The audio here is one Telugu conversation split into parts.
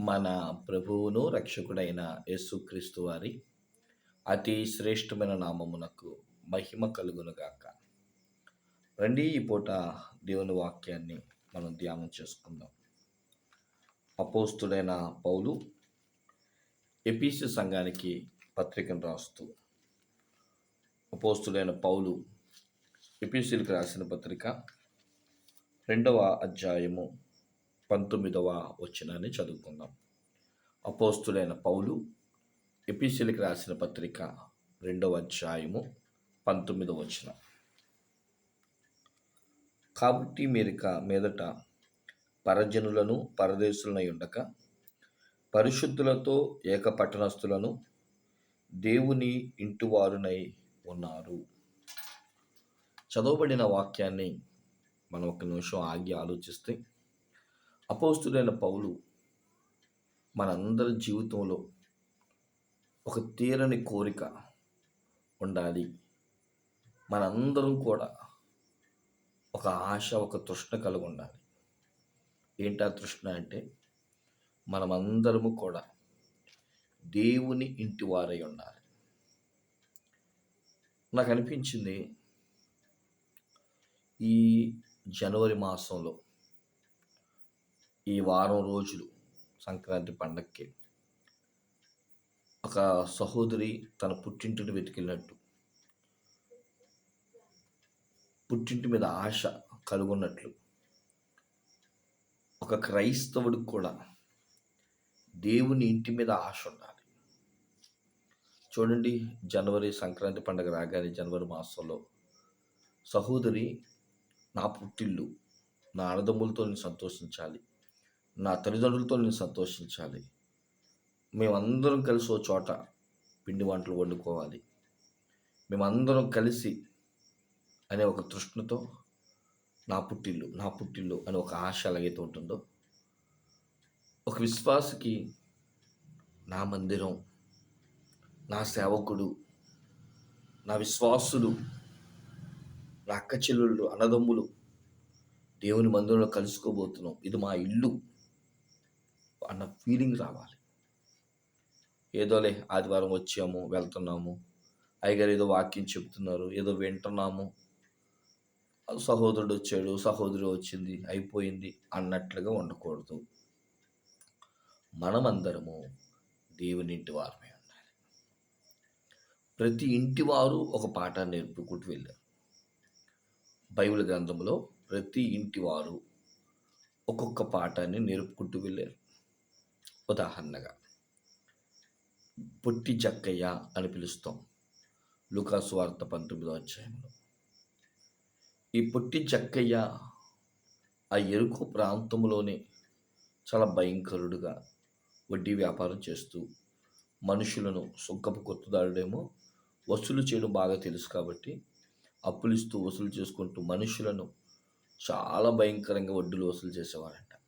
మన ప్రభువును రక్షకుడైన యేసుక్రీస్తు వారి అతి శ్రేష్టమైన నామమునకు మహిమ కలుగునుగాక. రండి ఈ పూట దేవుని వాక్యాన్ని మనం ధ్యానం చేసుకుందాం. అపోస్తుడైన పౌలు ఎపిసి సంఘానికి పత్రికను రాస్తూ అపోస్తుడైన పౌలు ఎపిసిలకు రాసిన పత్రిక రెండవ అధ్యాయము పంతొమ్మిదవ వచనాన్ని చదువుకుందాం. అపోస్తులైన పౌలు ఎపిసిలికి రాసిన పత్రిక రెండవ అధ్యాయము పంతొమ్మిదవ వచనం. కాబట్టి మీరిక మీదట పరజనులను పరదేశులనై ఉండక పరిశుద్ధులతో ఏకపట్టణస్థులను దేవుని ఇంటివారునై ఉన్నారు. చదవబడిన వాక్యాన్ని మనం ఒక నిమిషం ఆగి ఆలోచిస్తే అపోస్తుడైన పౌలు మనందరి జీవితంలో ఒక తీరని కోరిక ఉండాలి. మనందరం కూడా ఒక ఆశ ఒక తృష్ణ కలిగి ఉండాలి. ఏంటా తృష్ణ అంటే మనమందరము కూడా దేవుని ఇంటి వారై ఉండాలి. నాకు అనిపించింది ఈ జనవరి మాసంలో ఈ వారం రోజులు సంక్రాంతి పండక్కి ఒక సహోదరి తన పుట్టింటిని వెతికినట్టు. పుట్టింటి మీద ఆశ కలుగున్నట్లు. ఒక క్రైస్తవుడికి కూడా దేవుని ఇంటి మీద ఆశ ఉండాలి. చూడండి జనవరి సంక్రాంతి పండుగ రాగానే జనవరి మాసంలో సహోదరి నా పుట్టిల్లు నా అన్నదమ్ములతో నేను సంతోషించాలి. నా తల్లిదండ్రులతో నేను సంతోషించాలి. మేమందరం కలిసి ఓ చోట పిండి వంటలు వండుకోవాలి. మేమందరం కలిసి అనే ఒక తృష్ణతో నా పుట్టిల్లు నా పుట్టిల్లు అనే ఒక ఆశ ఎలాగైతే ఉంటుందో ఒక విశ్వాసకి నా మందిరం నా సేవకుడు నా విశ్వాసులు నా అక్క చెల్లెళ్ళు అన్నదమ్ములు దేవుని మందిరంలో కలుసుకోబోతున్నాం. ఇది మా ఇల్లు. అన్న ఫీలింగ్ రావాలి. ఏదోలే ఆదివారం వచ్చాము వెళ్తున్నాము. అయ్యగారు ఏదో వాక్యం చెప్తున్నారు ఏదో వింటున్నాము. సహోదరుడు వచ్చాడు సహోదరి వచ్చింది అయిపోయింది అన్నట్లుగా ఉండకూడదు. మనమందరము దేవుని ఇంటి వారమే ఉండాలి. ప్రతి ఇంటి వారు ఒక పాఠాన్ని నేర్పుకుంటూ వెళ్ళారు. బైబిల్ గ్రంథంలో ప్రతి ఇంటి వారు ఒక్కొక్క పాఠాన్ని నేర్పుకుంటూ వెళ్ళారు. ఉదాహరణగా పొట్టి జక్కయ్య అని పిలుస్తాం. లుకాసు వార్త పంతొమ్మిదో అధ్యాయంలో. ఈ పొట్టి జక్కయ్య ఆ ఎరుకు ప్రాంతంలోనే చాలా భయంకరుడుగా వడ్డీ వ్యాపారం చేస్తూ మనుషులను సుంకపు కొత్తదారుడేమో వసూలు చేయడం బాగా తెలుసు కాబట్టి అప్పులు ఇస్తూ వసూలు చేసుకుంటూ మనుషులను చాలా భయంకరంగా వడ్డీలు వసూలు చేసేవారంట.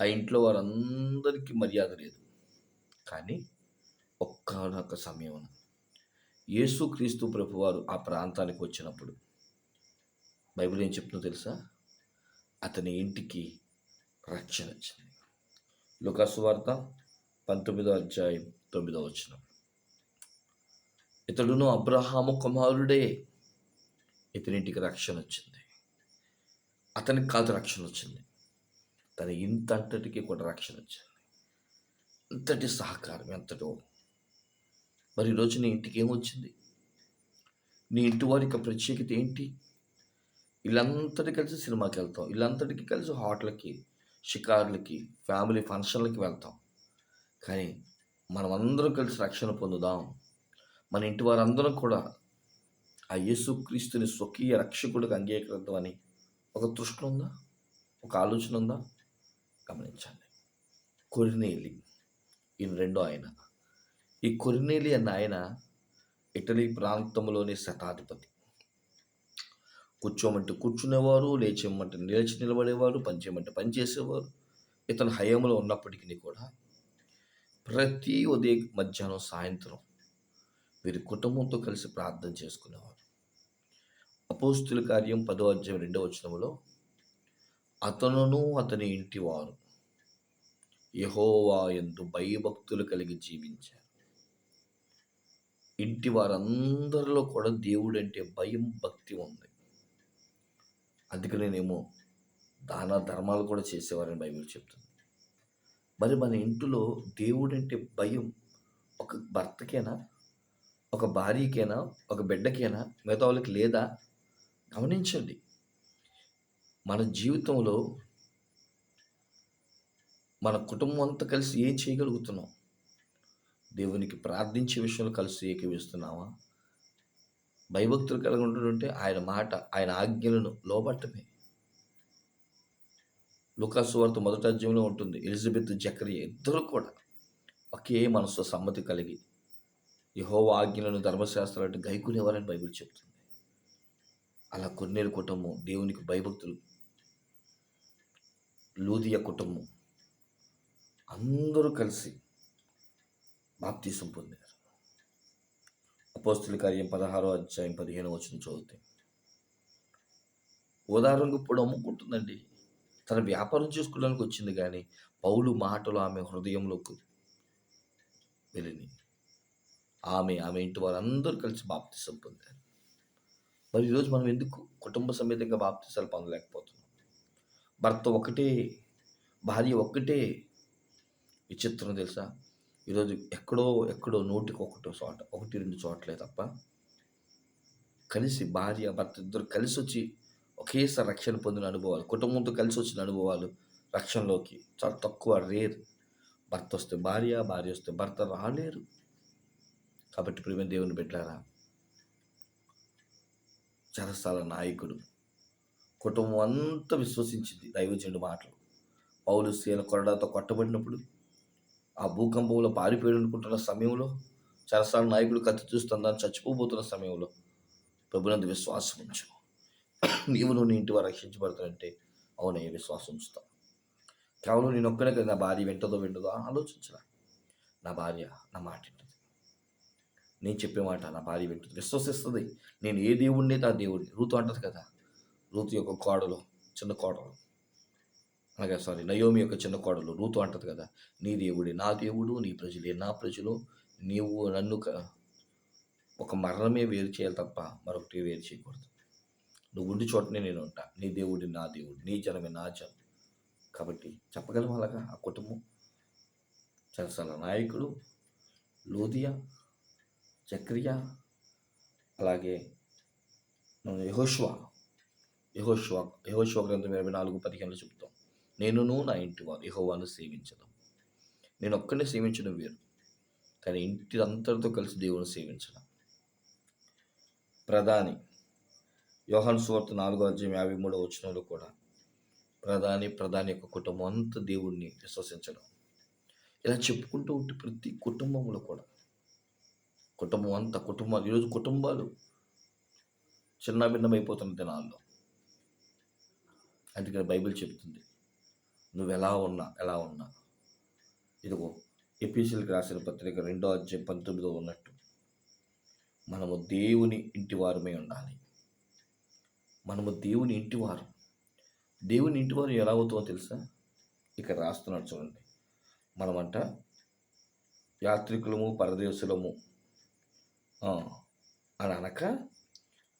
ఆ ఇంట్లో వారందరికీ మర్యాద లేదు. కానీ ఒక్కనొక్క సమయం యేసుక్రీస్తు ప్రభువారు ఆ ప్రాంతానికి వచ్చినప్పుడు బైబిల్ ఏం చెప్తుందో తెలుసా? అతని ఇంటికి రక్షణ వచ్చింది. లుకాసు వార్త పంతొమ్మిదో అధ్యాయం తొమ్మిదో వచ్చిన ఇతడును అబ్రహాము కుమారుడే. ఇతనింటికి రక్షణ వచ్చింది. అతనికి కాదు రక్షణ వచ్చింది. తన ఇంతంతటికి కూడా రక్షణ వచ్చింది ఇంతటి సహకారం ఎంతటో మరి ఈరోజు నీ ఇంటికి ఏమొచ్చింది నీ ఇంటి వారి యొక్క ప్రత్యేకత ఏంటి? వీళ్ళంతటి కలిసి సినిమాకి వెళ్తాం. వీళ్ళంతటికి కలిసి హోటల్కి షికార్లకి ఫ్యామిలీ ఫంక్షన్లకి వెళ్తాం. కానీ మనం కలిసి రక్షణ పొందుదాం. మన ఇంటి వారందరం కూడా ఆ యేసుక్రీస్తుని స్వకీయ రక్షకుడికి అంగీకరిద్దామని ఒక తృష్ణ ఉందా? ఒక ఆలోచన ఉందా? కొరినేలి ఈయన రెండో ఆయన. ఈ కొరినేలి అన్న ఆయన ఇటలీ ప్రాంతంలోని శతాధిపతి. కూర్చోమంటే కూర్చునేవారు లేచేయమంటే నిలిచి నిలబడేవారు పనిచేయమంటే పనిచేసేవారు. ఇతను హయంలో ఉన్నప్పటికీ కూడా ప్రతి ఉదయం మధ్యాహ్నం సాయంత్రం వీరి కుటుంబంతో కలిసి ప్రార్థన చేసుకునేవారు. అపోస్తుల కార్యం పదో అధ్యాయం రెండవ వచనంలో అతనును అతని ఇంటి వారు యహోవా ఎందు భయభక్తులు కలిగి జీవించారు. ఇంటి వారందరిలో కూడా దేవుడు అంటే భయం భక్తి ఉంది. అందుకనేనేమో దాన ధర్మాలు కూడా చేసేవారని బైబిల్ చెప్తుంది. మరి మన ఇంటిలో దేవుడు అంటే భయం ఒక భర్తకేనా? ఒక భార్యకేనా? ఒక బిడ్డకేనా? మిగతా వాళ్ళకి లేదా? గమనించండి. మన జీవితంలో మన కుటుంబం అంతా కలిసి ఏం చేయగలుగుతున్నాం? దేవునికి ప్రార్థించే విషయంలో కలిసి ఏకీవిస్తున్నామా భయభక్తులు కలిగి ఉంటుంటే ఆయన మాట ఆయన ఆజ్ఞలను లోబట్టమే. లుకాసు వార్త మొదటి అధ్యయంలో ఉంటుంది ఎలిజబెత్ జకరియా ఇద్దరు కూడా ఒకే మనసు సమ్మతి కలిగి యహో ఆజ్ఞలను ధర్మశాస్త్రాలు గైకునేవారని బైబిల్ చెప్తుంది. అలా కొన్నేరు కుటుంబం దేవునికి భయభక్తులు లూదియ కుటుంబం అందరూ కలిసి బాప్తీసం పొందారు. అపోస్తుల కార్యం పదహారో అధ్యాయం పదిహేను వచ్చిన చదివితే ఉదాహరణకు ఇప్పుడు అమ్ముకుంటుందండి. తన వ్యాపారం చేసుకోవడానికి వచ్చింది కానీ పౌలు మాటలు ఆమె హృదయంలోకి వెళ్ళింది. ఆమె ఆమె ఇంటి వారందరూ కలిసి బాప్తిసం పొందారు. మరి ఈరోజు మనం ఎందుకు కుటుంబ సమేతంగా బాప్తిసాలు పొందలేకపోతున్నాం? భర్త ఒకటే భార్య ఒక్కటే విచిత్రం తెలుసా? ఈరోజు ఎక్కడో ఎక్కడో నోటికి ఒకటో చోట ఒకటి రెండు చోట్లే తప్ప కలిసి భార్య భర్త ఇద్దరు కలిసి వచ్చి ఒకేసారి రక్షణ పొందిన అనుభవాలు కుటుంబంతో కలిసి వచ్చిన అనుభవాలు రక్షణలోకి చాలా తక్కువ రేర్. భర్త వస్తే భార్య భార్య వస్తే భర్త రాలేరు. కాబట్టి ప్రేమ దేవుని పెట్టారా చరసాల నాయకుడు కుటుంబం అంతా విశ్వసించింది దైవజనుడు మాటలు. పౌలు సీల కొరడాతో కొట్టబడినప్పుడు ఆ భూకంపంలో పారిపోయి అనుకుంటున్న సమయంలో చరసాల నాయకుడు కత్తి చూస్తుందని చచ్చిపోబోతున్న సమయంలో ప్రభునందు విశ్వాసం ఉంచు. నీవు నువ్వు నీ ఇంటి వారు రక్షించబడతానంటే అవునయ్య విశ్వాసం ఉంచుతాం. కేవలం నేను ఒక్కనే కదా నా భార్య వింటదో వింటదో ఆలోచించరా? నా భార్య నా మాట వింటుంది. నేను చెప్పే మాట నా భార్య వింటుంది. విశ్వసిస్తుంది. నేను ఏ దేవుడిని ఆ దేవుడిని. రూతు అంటది కదా. రూతు యొక్క కోడలు చిన్న కోడలు. అలాగే సారీ నయోమి యొక్క చిన్న కోడలు రూతు అంటది కదా నీ దేవుడి నా దేవుడు నీ ప్రజలే నా ప్రజలు నీవు నన్ను ఒక మరణమే వేరు చేయాలి తప్ప మరొకటి వేరు చేయకూడదు. నువ్వు ఉండి చోటనే నేను ఉంటా నీ దేవుడి నా దేవుడు నీ జనమే నా జనం. కాబట్టి చెప్పగలం అలాగా ఆ కుటుంబం? చరసల నాయకుడు లోదియా చక్రియ అలాగే యహోష్వా యహోష్వా యహోష్వా గ్రంథం ఇరవై నాలుగు పదిహేనులో చెప్తాం నేనును నా ఇంటి వారు యహోవాను సేవించడం నేను ఒక్కడిని సేవించడం వేరు కానీ ఇంటి అంతటితో కలిసి దేవుని సేవించడం ప్రధాని యోహన్ సువార్త నాలుగో అధ్యాయం యాభై మూడో వచ్చినలో కూడా ప్రధాని ప్రధాని యొక్క కుటుంబం అంతా దేవుడిని విశ్వసించడం. ఇలా చెప్పుకుంటూ ఉంటే ప్రతి కుటుంబంలో కూడా కుటుంబం అంతా కుటుంబాలు ఈరోజు కుటుంబాలు చిన్న భిన్నమైపోతున్న దినాల్లో. అందుకని బైబిల్ చెప్తుంది నువ్వు ఎలా ఉన్నా ఎలా ఉన్నా. ఇదిగో ఎపిసిల్కి రాసిన పత్రిక రెండో అధ్యాయం పంతొమ్మిదో ఉన్నట్టు. మనము దేవుని ఇంటి వారమే ఉండాలి. మనము దేవుని ఇంటివారు. దేవుని ఇంటివారు ఎలా అవుతుందో తెలుసా? ఇక్కడ రాస్తున్నాడు చూడండి. మనమంట యాత్రికులము పరదేశులము అని అనక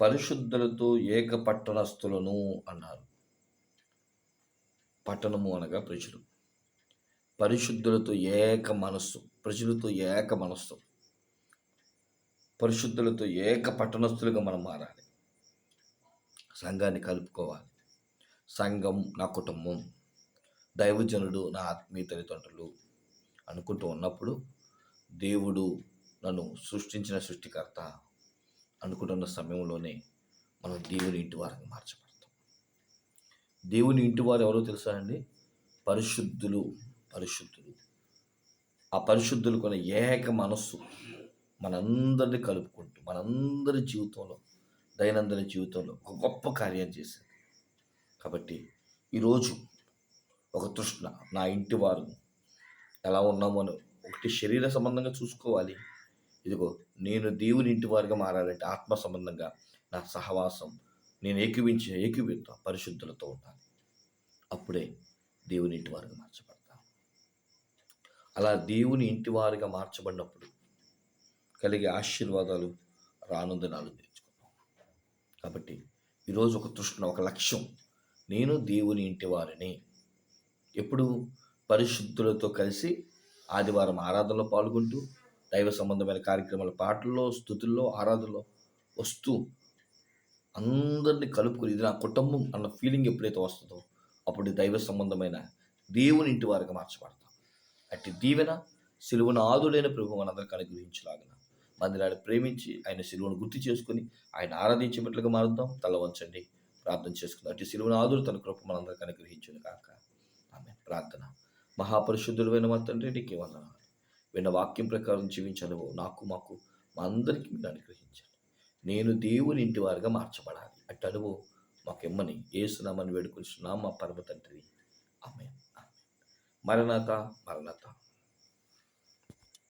పరిశుద్ధులతో ఏక పట్టణస్థులను అన్నారు. పట్టణము అనగా ప్రజలు. పరిశుద్ధులతో ఏక మనస్సు ప్రజలతో ఏక మనస్సు. పరిశుద్ధులతో ఏక పట్టణస్థులుగా మనం మారాలి. సంఘాన్ని కలుపుకోవాలి. సంఘం నా కుటుంబం దైవజనుడు నా ఆత్మీయ తల్లిదండ్రులు అనుకుంటూ ఉన్నప్పుడు దేవుడు నన్ను సృష్టించిన సృష్టికర్త అనుకుంటున్న సమయంలోనే మనం దేవుని ఇంటి వారిని మార్చబడాలి. దేవుని ఇంటి వారు ఎవరో తెలుసా అండి? పరిశుద్ధులు పరిశుద్ధులు. ఆ పరిశుద్ధులు కొన ఏక మనస్సు మనందరిని కలుపుకుంటూ మనందరి జీవితంలో దైనందిన జీవితంలో ఒక గొప్ప కార్యం చేశారు కాబట్టి ఈరోజు ఒక తృష్ణ నా ఇంటి వారు ఎలా ఉన్నామో అని ఒకటి శరీర సంబంధంగా చూసుకోవాలి. ఇదిగో నేను దేవుని ఇంటి వారిగా మారాలంటే ఆత్మ సంబంధంగా నా సహవాసం నేను ఏకీవించి ఏకీవిత పరిశుద్ధులతో ఉండాలి. అప్పుడే దేవుని ఇంటి వారిగా మార్చబడతాను అలా దేవుని ఇంటి వారిగా మార్చబడినప్పుడు కలిగే ఆశీర్వాదాలు రానుందనాలు నేర్చుకున్నాం కాబట్టి ఈరోజు ఒక తృష్ణ ఒక లక్ష్యం. నేను దేవుని ఇంటి వారిని. ఎప్పుడు పరిశుద్ధులతో కలిసి ఆదివారం ఆరాధనలో పాల్గొంటూ దైవ సంబంధమైన కార్యక్రమాల పాటల్లో స్థుతుల్లో ఆరాధనలో వస్తూ అందరినీ కలుపుకొని ఇది నా కుటుంబం అన్న ఫీలింగ్ ఎప్పుడైతే వస్తుందో అప్పుడు దైవ సంబంధమైన దేవుని ఇంటి వారికి మార్చబడతాం. అట్టి దీవెన సిలువను ఆదులైన ప్రభు మనందరికీ అనుగ్రహించలాగిన. మందిరాన్ని ప్రేమించి ఆయన సిలువను గుర్తు చేసుకుని ఆయన ఆరాధించే మారుద్దాం. తల వంచండి. ప్రార్థన చేసుకుందాం. అట్టి సిలువను ఆదులు తన కృప మనందరికీ అనుగ్రహించును కాక ఆమె ప్రార్థన. మహాపరిశుద్ధుడైన మా తండ్రి నీకే వందనాలు. విన్న వాక్యం ప్రకారం జీవించను నాకు మాకు మా అందరికీ మీరు అనుగ్రహించాలి నేను దేవుని ఇంటి వారిగా మార్చబడాలి. అట్టు అనుభవం మాకు ఇమ్మని ఏసునామని వేడుకొనిస్తున్నాం మా పరమ తండ్రి ఆమె మరణత మరణత.